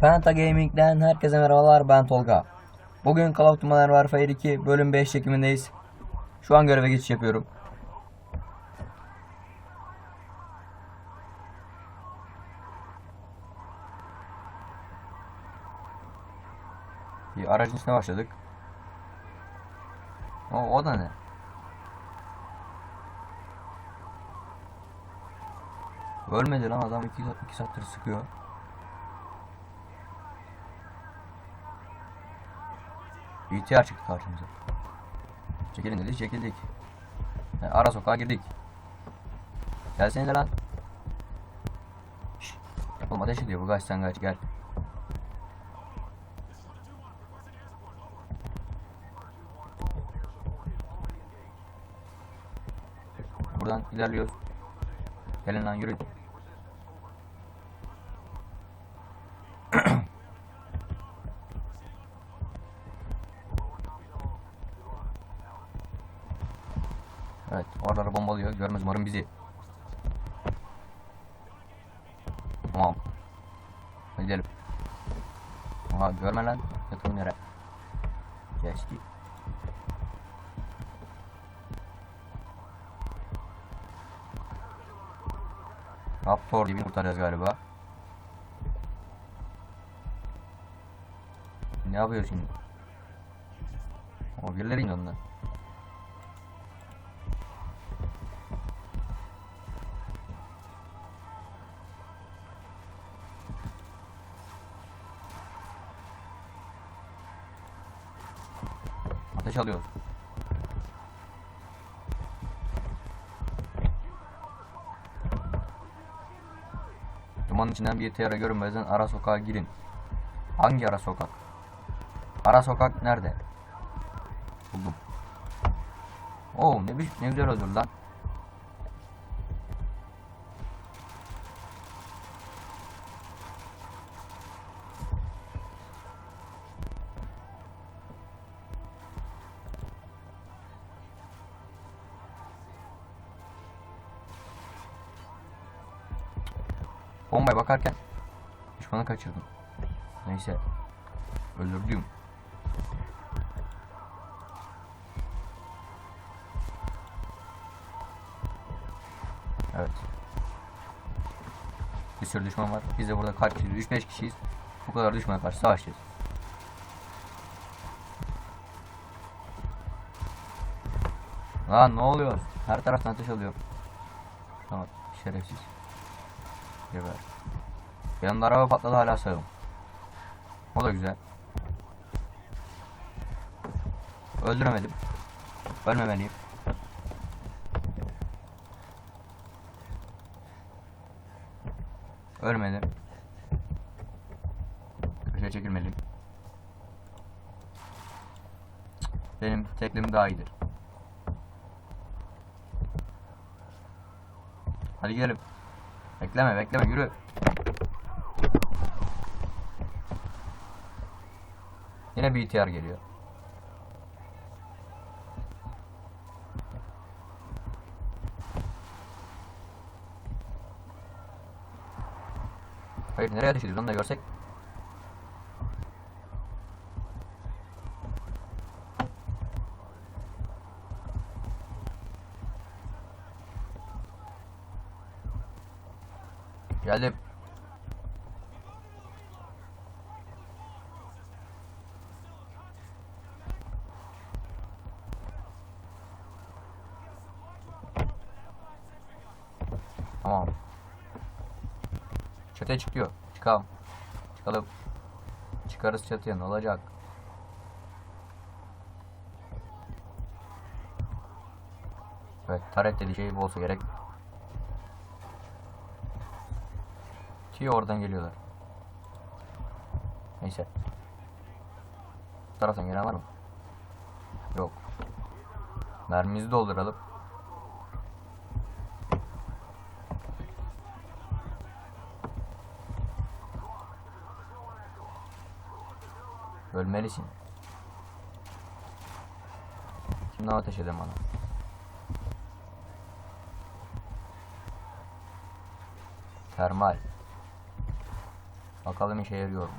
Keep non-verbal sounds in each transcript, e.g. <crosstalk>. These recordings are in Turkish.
Penta Gaming'den herkese merhabalar ben Tolga. Bugün Call of Duty Modern Warfare 2 bölüm 5 çekimindeyiz. Şu an göreve geçiş yapıyorum. Bir aracın içine başladık. O, o da ne? Ölmedi lan adam 2 iki saattir sıkıyor. İhtiyar çıktı karşımıza. Çekilin dedi çekildik. Yani ara sokağa girdik. Gelsene lan. Şşş. Oğlum ateş ediyor bu kaç sen kaç gel. Buradan ilerliyoruz. Gelin lan yürü. Evet, oraları bombalıyor. Görmez umarım bizi. Tamam. Gidelim. Aha görme lan. Yakın yere. Geçti. Raptor gibi kurtaracağız galiba. Ne yapıyor şimdi? O birileri indi ondan. Ateş alıyoruz. Dumanın içinden bir teyara görünmeden ara sokağa girin. Hangi ara sokak? Ara sokak nerede? Buldum. Oo ne, ne güzel olur lan. Bombaya bakarken düşmanı kaçırdım. Neyse. Öldürdüm. Evet. Bir sürü düşman var. Biz de burada kaç kişiyiz? 3-5 kişiyiz. Bu kadar düşmana karşı savaşacağız. Lan ne oluyor? Her taraftan ateş alıyor. Tamam şerefsiz. Geber. Yanımda araba patladı hala sağım. O da güzel. Öldüremedim. Ölmemeliyim. Ölmedim. Köşeye çekilmeliyim. Benim teklim daha iyidir. Hadi gidelim. Bekleme bekleme yürü. Yine bir ihtiyar geliyor. Hayır nereye ateş ediyoruz onu da görsek. Geldim. Tamam. Çatıya çıkıyor. Çıkalım. Çıkalım. Çıkarız çatıya ne olacak? Evet, taret dediği şey olsa gerek. Ki oradan geliyorlar. Neyse. Bu taraftan gelen var mı? Yok. Mermimizi dolduralım. Ölmelisin. Kimden ateş edeyim bana? Termal. Bakalım işe yarıyor mu?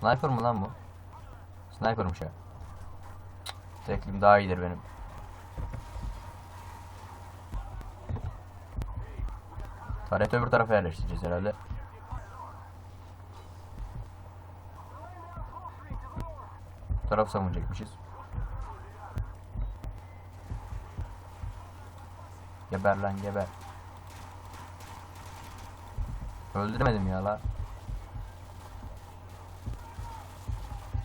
Sniper mı lan bu? Sniper'mış ya. Cık, Teklim daha iyidir benim. Taret öbür tarafa yerleştireceğiz herhalde. Bu taraf savunacakmışız. Geber lan geber. Öldüremedim ya la.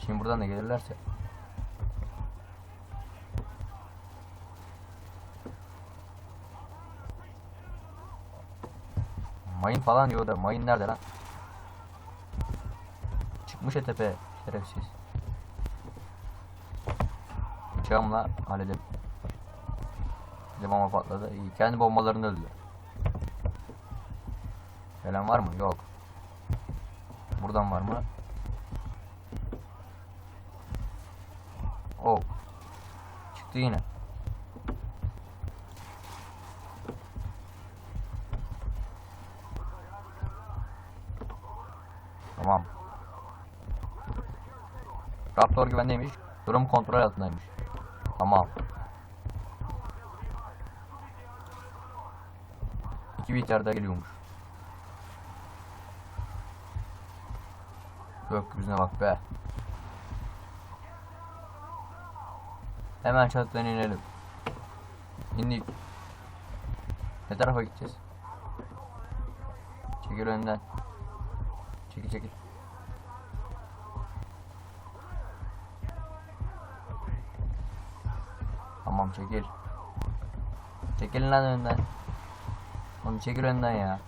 Şimdi buradan da gelirlerse. Mayın falan diyor da mayın nerede lan? Çıkmış ya tepe şerefsiz. Bıçağımla halledelim. Bir bomba patladı. İyi. Kendi bombalarını öldü. Gelen var mı? Yok. Buradan var mı? Oh. Çıktı yine. Tamam. Raptor güvendeymiş. Durum kontrol altındaymış. Tamam. İki biter daha geliyormuş. Gökyüzüne bak be. Hemen çatıdan inelim. İndik. Ne tarafa gideceğiz? Çekil önden. Çekil çekil. Tamam çekil. Çekilin lan önden. Oğlum çekil önden ya.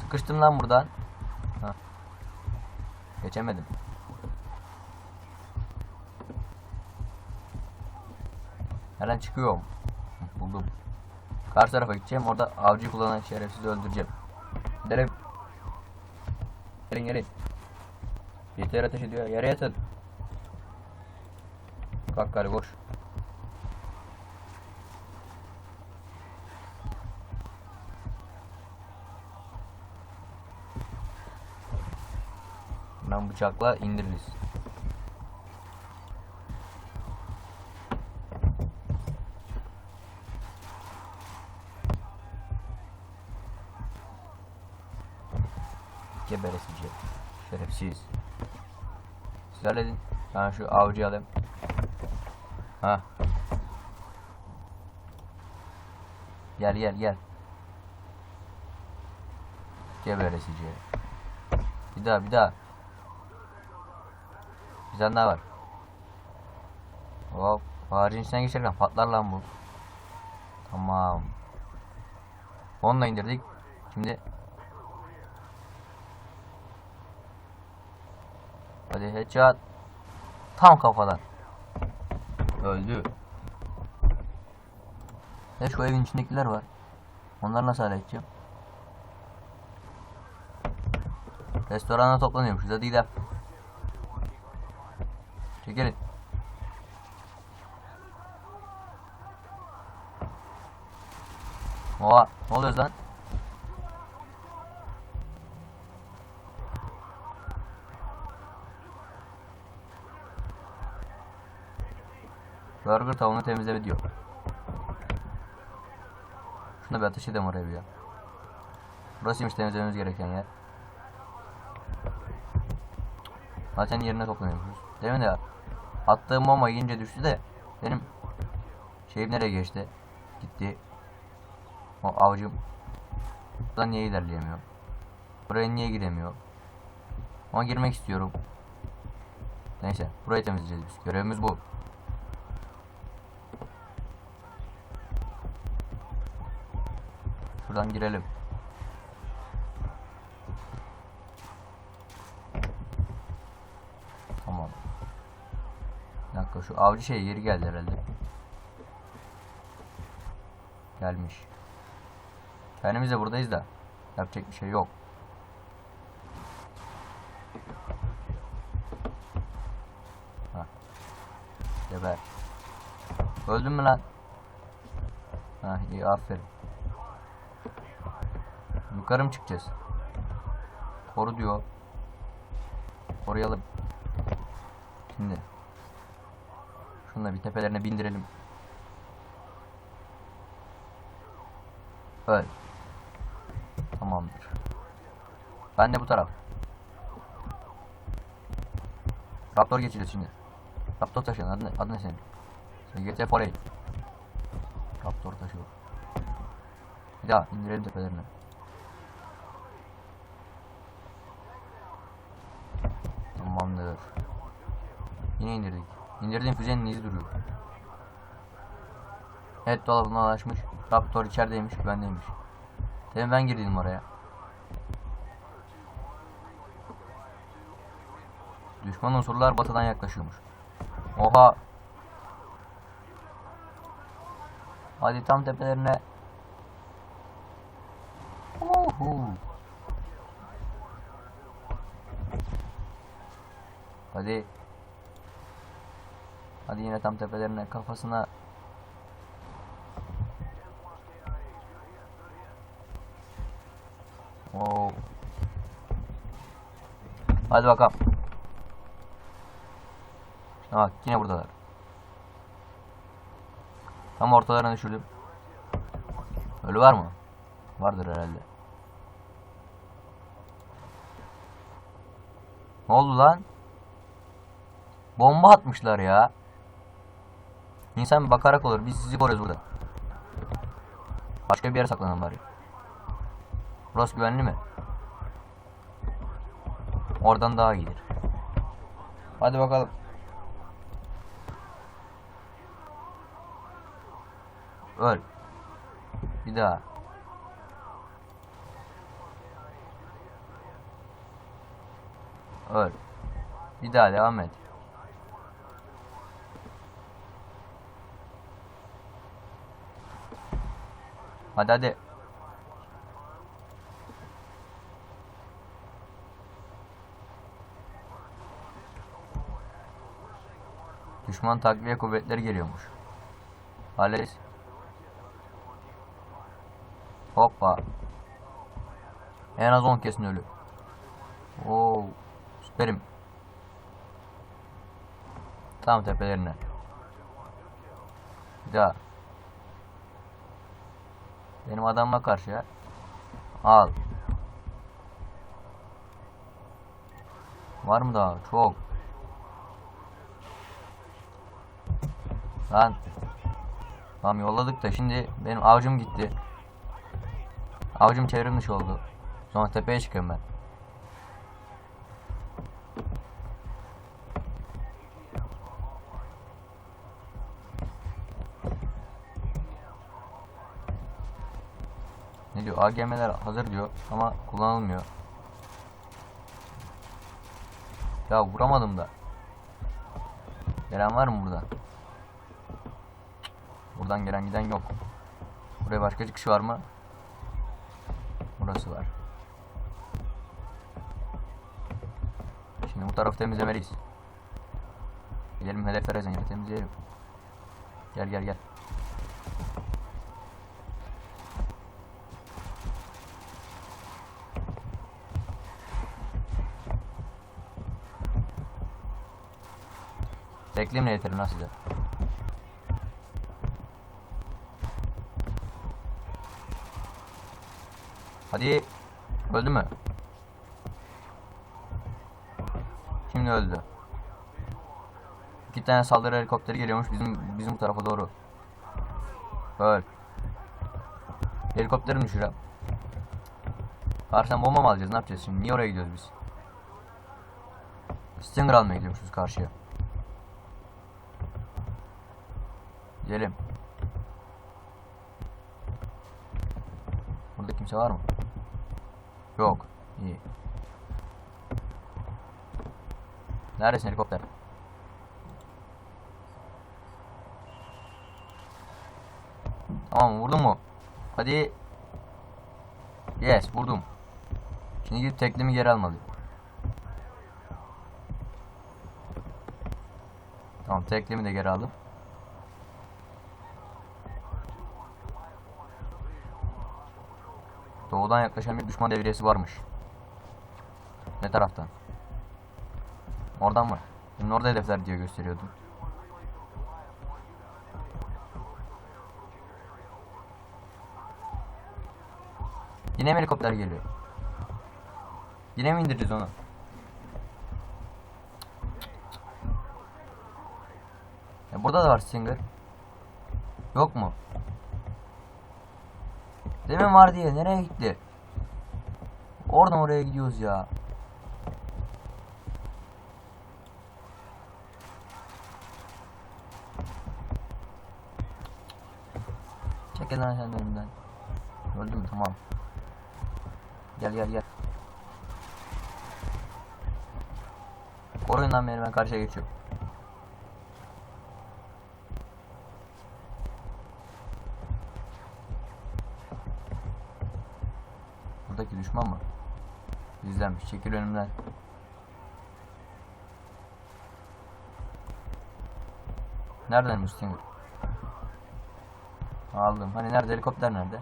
Sıkıştım lan buradan. Hah. Geçemedim. Nereden çıkıyorum? Buldum. Karşı tarafa gideceğim. Orada avcı kullanan şerefsizi öldüreceğim. Gidelim. Gelin gelin. Yeter ateş ediyor. Yere yatın. Kalk gari koş. Bıçakla indiririz. Geberesici. Şerefsiz. Siz halledin. Ben şu avcıyı alayım. Ha. Gel gel gel. Geberesici. Bir daha bir daha. Bir tane daha var. Hop. Ağacın içinden geçerken patlar lan bu. Tamam. Onu da indirdik. Şimdi Hadi headshot. Tam kafadan. Öldü. Ya şu evin içindekiler var. Onları nasıl halledeceğim? Restorana toplanıyormuş. Hadi gidelim. Çekilin. Oha. Ne oluyor lan? Burger tavuğunu temizle diyor. Şuna bir ateş edelim oraya bir ya. Burasıymış temizlememiz gereken yer. Zaten yerine toplanıyormuşuz. Değil mi de? Attığım bomba yiyince düştü de benim şeyim nereye geçti? Gitti. O avcım. Buradan niye ilerleyemiyor? Buraya niye giremiyor? Ama girmek istiyorum. Neyse burayı temizleyeceğiz biz. Görevimiz bu. Şuradan girelim. Tamam. Bir dakika şu avcı şey yeri geldi herhalde. Gelmiş. Kendimiz de buradayız da. Yapacak bir şey yok. Hah. Geber. Öldün mü lan? Ha iyi aferin. Yukarı mı çıkacağız? Koru diyor. Koruyalım. Şimdi. Şunu da bir tepelerine bindirelim. Öl. Tamamdır. Ben de bu taraf. Raptor geçeceğiz şimdi. Raptor taşıyan adı adı ne senin? SGT Poley. Raptor taşıyor. Bir daha indirelim tepelerine. Tamamdır. Yine indirdik. İndirdiğim füzenin izi duruyor. Evet dolabına ulaşmış. Raptor içerideymiş, güvendeymiş. Demin ben girdim oraya. Düşman unsurlar batıdan yaklaşıyormuş. Oha. Hadi tam tepelerine. Uhu. Hadi. Hadi yine tam tepelerine kafasına. Oo. Hadi bakalım. Ha bak yine buradalar. Tam ortalarına düşürdüm. Ölü var mı? Vardır herhalde. Ne oldu lan? Bomba atmışlar ya. İnsan bakarak olur. Biz sizi koruyoruz burada. Başka bir yere saklanalım bari. Burası güvenli mi? Oradan daha iyidir. Hadi bakalım. Öl. Bir daha. Öl. Bir daha devam et. Hadi hadi. Düşman takviye kuvvetleri geliyormuş. Hallederiz. Hoppa. En az 10 kesin ölü. Oo, süperim. Tam tepelerine. Bir daha. Benim adamıma karşı. Al. Var mı daha? Çok. Lan. Tamam yolladık da şimdi benim avcım gitti. Avcım çevrim dışı oldu. Sonra tepeye çıkıyorum ben. AGM'ler hazır diyor ama kullanılmıyor. Ya vuramadım da. Gelen var mı buradan? Buradan gelen giden yok. Buraya başka çıkış var mı? Burası var. Şimdi bu tarafı temizlemeliyiz. Gidelim hedeflere zinciri temizleyelim. Gel gel gel. Teklimle yeterim lan size. Hadi. Öldü mü? Şimdi öldü. İki tane saldırı helikopteri geliyormuş bizim bizim tarafa doğru. Öl. Helikopteri düşür ha. Karşıdan bomba mı alacağız? Ne yapacağız şimdi? Niye oraya gidiyoruz biz? Stinger almaya gidiyormuşuz karşıya. Gidelim. Burada kimse var mı? Yok. İyi. Neredesin helikopter? Tamam vurdun mu? Hadi. Yes vurdum. Şimdi gidip teklimi geri almalı. Tamam teklimi de geri aldım. Doğudan yaklaşan bir düşman devriyesi varmış. Ne taraftan? Oradan mı? Şimdi orada hedefler diye gösteriyordu. Yine mi helikopter geliyor? Yine mi indireceğiz onu? Ya burada da var Stinger. Yok mu? Demin var diye nereye gitti? Oradan oraya gidiyoruz ya. Çekil lan sen de önümden. Öldü mü? Tamam. Gel gel gel. Koruyun lan beni ben karşıya geçiyorum. Düşman mı? Bizdenmiş. Çekil önümden. Nereden Mustinger? Aldım. Hani nerede helikopter nerede?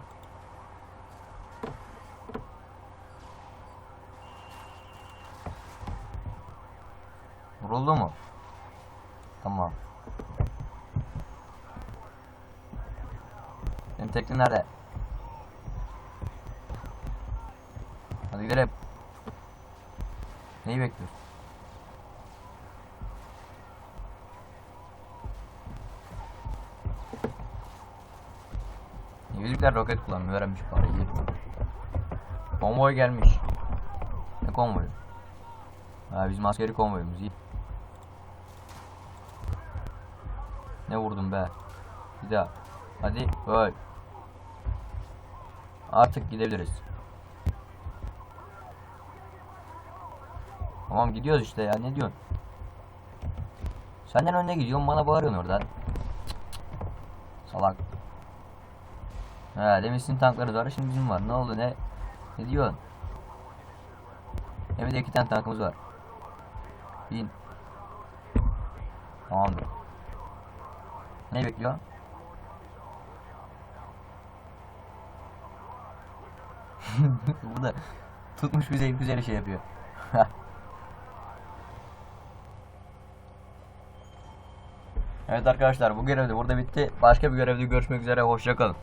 Vuruldu mu? Tamam. Benim tekli nerede? Hadi gidelim. Neyi bekliyorsun? Yüzükler roket kullanmayı öğrenmiş bari. Konvoy gelmiş. Ne konvoyu? Ha bizim askeri konvoyumuz iyi. Ne vurdum be? Bir daha. Hadi öl. Artık gidebiliriz. Tamam gidiyoruz işte ya ne diyorsun? Senden önde gidiyorum bana bağırıyorsun orada. Cık, cık. Salak. He demişsin tankları var şimdi bizim var. Ne oldu ne? Ne diyorsun? Hem de iki tane tankımız var. Bin. Tamamdır. Ne bekliyor? <laughs> Bu da tutmuş bize güzel şey yapıyor. <laughs> evet arkadaşlar bu görev de burada bitti. Başka bir görevde görüşmek üzere. Hoşçakalın.